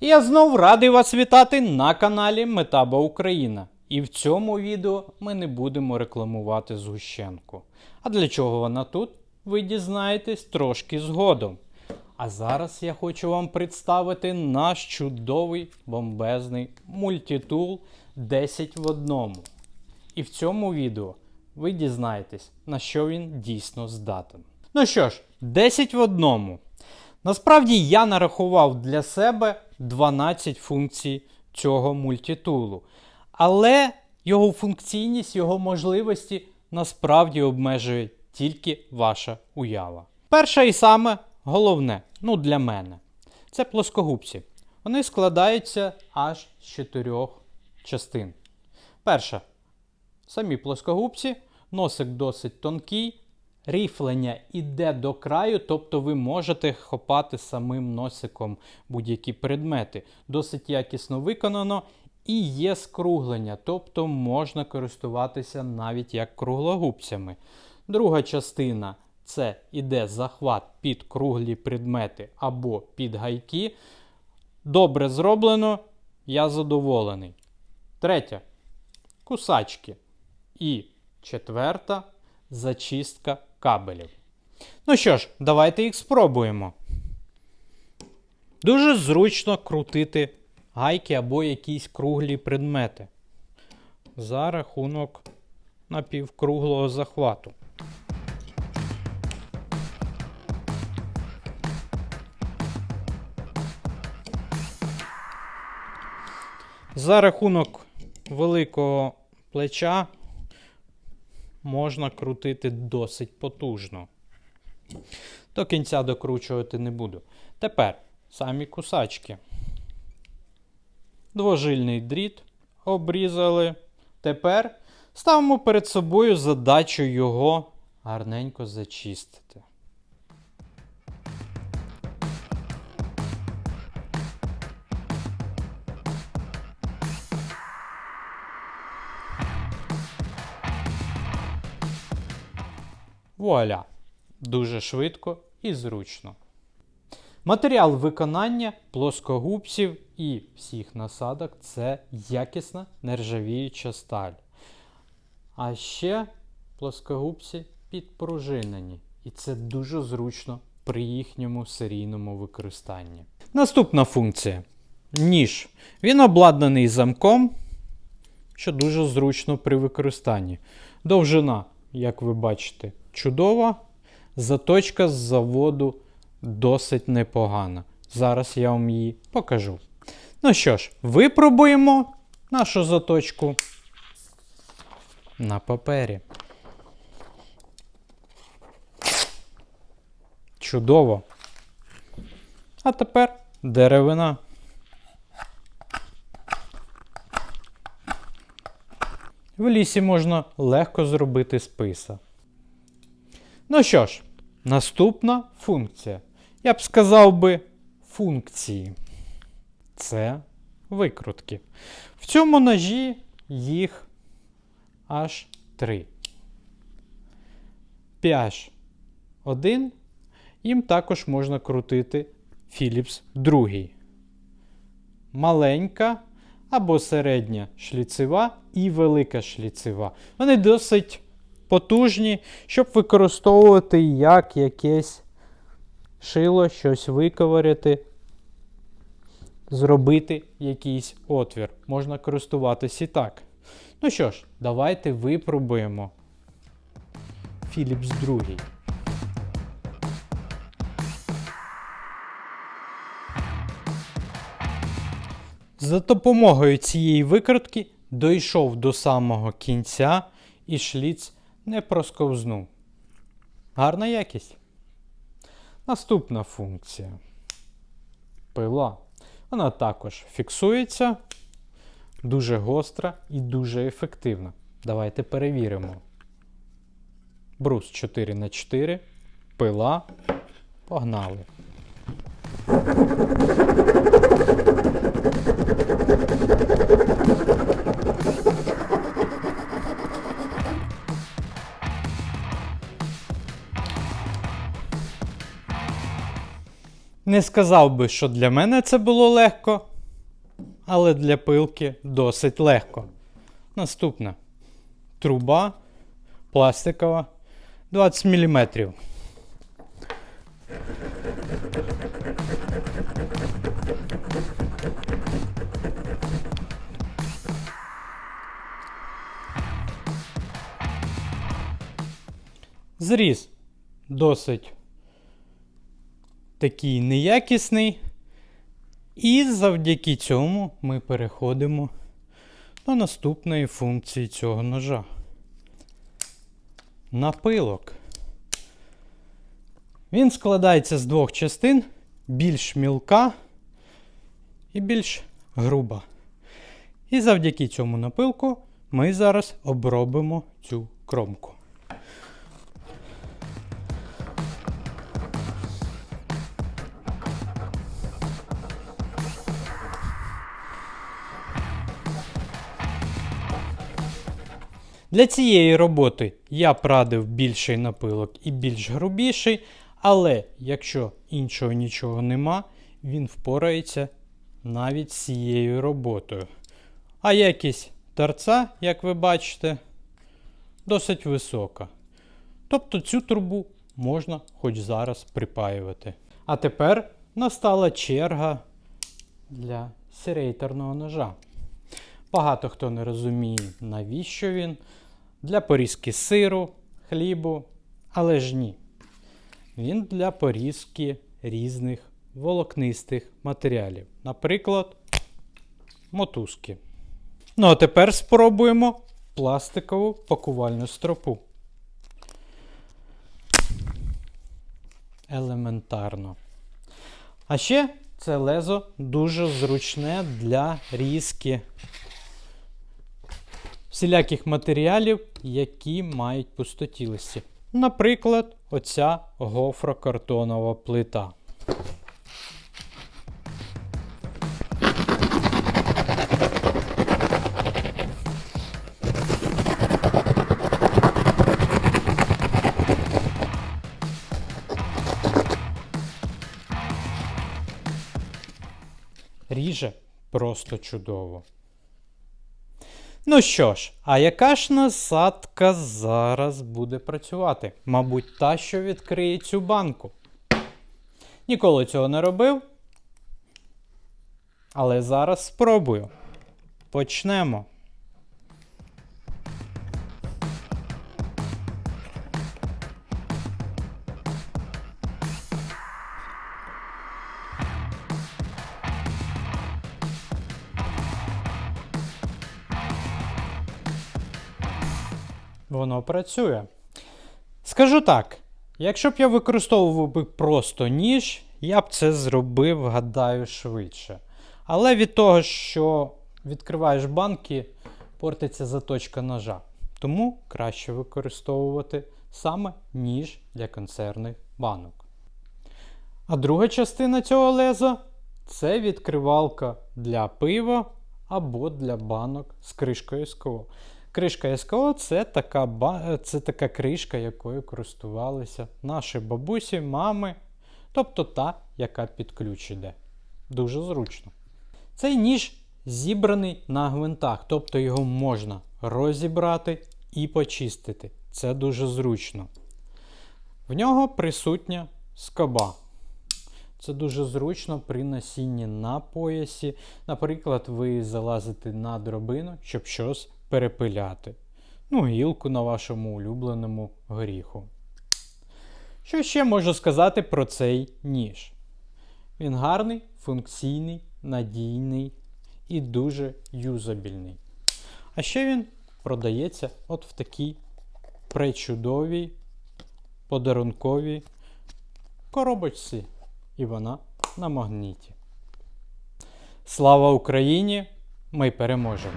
Я знов радий вас вітати на каналі Метаба Україна. І в цьому відео ми не будемо рекламувати згущенку. А для чого вона тут? Ви дізнаєтесь трошки згодом. А зараз я хочу вам представити наш чудовий бомбезний мультитул 10 в одному. І в цьому відео ви дізнаєтесь, на що він дійсно здатен. Ну що ж, 10 в одному. Насправді я нарахував для себе 12 функцій цього мультитулу. Але його функційність, його можливості насправді обмежує тільки ваша уява. Перше і саме головне, ну для мене, це плоскогубці. Вони складаються аж з чотирьох частин. Перша самі плоскогубці, носик досить тонкий, рифлення іде до краю, тобто ви можете хопати самим носиком будь-які предмети. Досить якісно виконано. І є скруглення, тобто можна користуватися навіть як круглогубцями. Друга частина це іде захват під круглі предмети або під гайки. Добре зроблено, я задоволений. Третя кусачки. І четверта зачистка кабелів. Ну що ж, давайте їх спробуємо. Дуже зручно крутити гайки або якісь круглі предмети за рахунок напівкруглого захвату. За рахунок великого плеча можна крутити досить потужно. До кінця докручувати не буду. Тепер самі кусачки. Двожильний дріт обрізали. Тепер ставимо перед собою задачу його гарненько зачистити. Вуаля! Дуже швидко і зручно. Матеріал виконання плоскогубців і всіх насадок це якісна нержавіюча сталь. А ще плоскогубці підпружинені. І це дуже зручно при їхньому серійному використанні. Наступна функція ніж. Він обладнаний замком, що дуже зручно при використанні. Довжина, як ви бачите, чудова. Заточка з заводу досить непогана. Зараз я вам її покажу. Ну що ж, випробуємо нашу заточку на папері. Чудово. А тепер деревина. В лісі можна легко зробити списа. Ну що ж, наступна функція. Я б сказав би функції. Це викрутки. В цьому ножі їх аж три. П'яж один. Їм також можна крутити Philips другий. Маленька або середня шліцева і велика шліцева. Вони досить потужні, щоб використовувати як якесь шило, щось виковиряти, зробити якийсь отвір. Можна користуватись і так. Ну що ж, давайте випробуємо Philips другий. За допомогою цієї викрутки дійшов до самого кінця і шліц не просковзнув. Гарна якість. Наступна функція. Пила. Вона також фіксується, дуже гостра і дуже ефективна. Давайте перевіримо. Брус 4х4, пила. Погнали. Не сказав би, що для мене це було легко, але для пилки досить легко. Наступна труба пластикова 20 мм. Зріз досить такий неякісний. І завдяки цьому ми переходимо до наступної функції цього ножа. Напилок. Він складається з двох частин, більш мілка і більш груба. І завдяки цьому напилку ми зараз обробимо цю кромку. Для цієї роботи я б радив більший напилок і більш грубіший, але якщо іншого нічого нема, він впорається навіть з цією роботою. А якість торця, як ви бачите, досить висока. Тобто цю трубу можна хоч зараз припаювати. А тепер настала черга для серейторного ножа. Багато хто не розуміє, навіщо він. Для порізки сиру, хлібу, але ж ні. Він для порізки різних волокнистих матеріалів. Наприклад, мотузки. Ну а тепер спробуємо пластикову пакувальну стропу. Елементарно. А ще це лезо дуже зручне для різки всіляких матеріалів, які мають пустотілості. Наприклад, оця гофрокартонова плита. Ріже просто чудово. Ну що ж, а яка ж насадка зараз буде працювати? Мабуть, та, що відкриє цю банку. Ніколи цього не робив. Але зараз спробую. Почнемо. Воно працює. Скажу так: якщо б я використовував би просто ніж, я б це зробив, гадаю, швидше. Але від того, що відкриваєш банки, портиться заточка ножа. Тому краще використовувати саме ніж для консервних банок. А друга частина цього леза це відкривалка для пива або для банок з кришкою СКО. Кришка СКО це така це така кришка, якою користувалися наші бабусі, мами, тобто та, яка під ключ іде. Дуже зручно. Цей ніж зібраний на гвинтах, тобто його можна розібрати і почистити. Це дуже зручно. В нього присутня скоба. Це дуже зручно при носінні на поясі. Наприклад, ви залазите на дробину, щоб щось перепиляти. Ну, гілку на вашому улюбленому горіху. Що ще можу сказати про цей ніж? Він гарний, функційний, надійний і дуже юзабільний. А ще він продається от в такій пречудовій подарунковій коробочці. І вона на магніті. Слава Україні! Ми переможемо!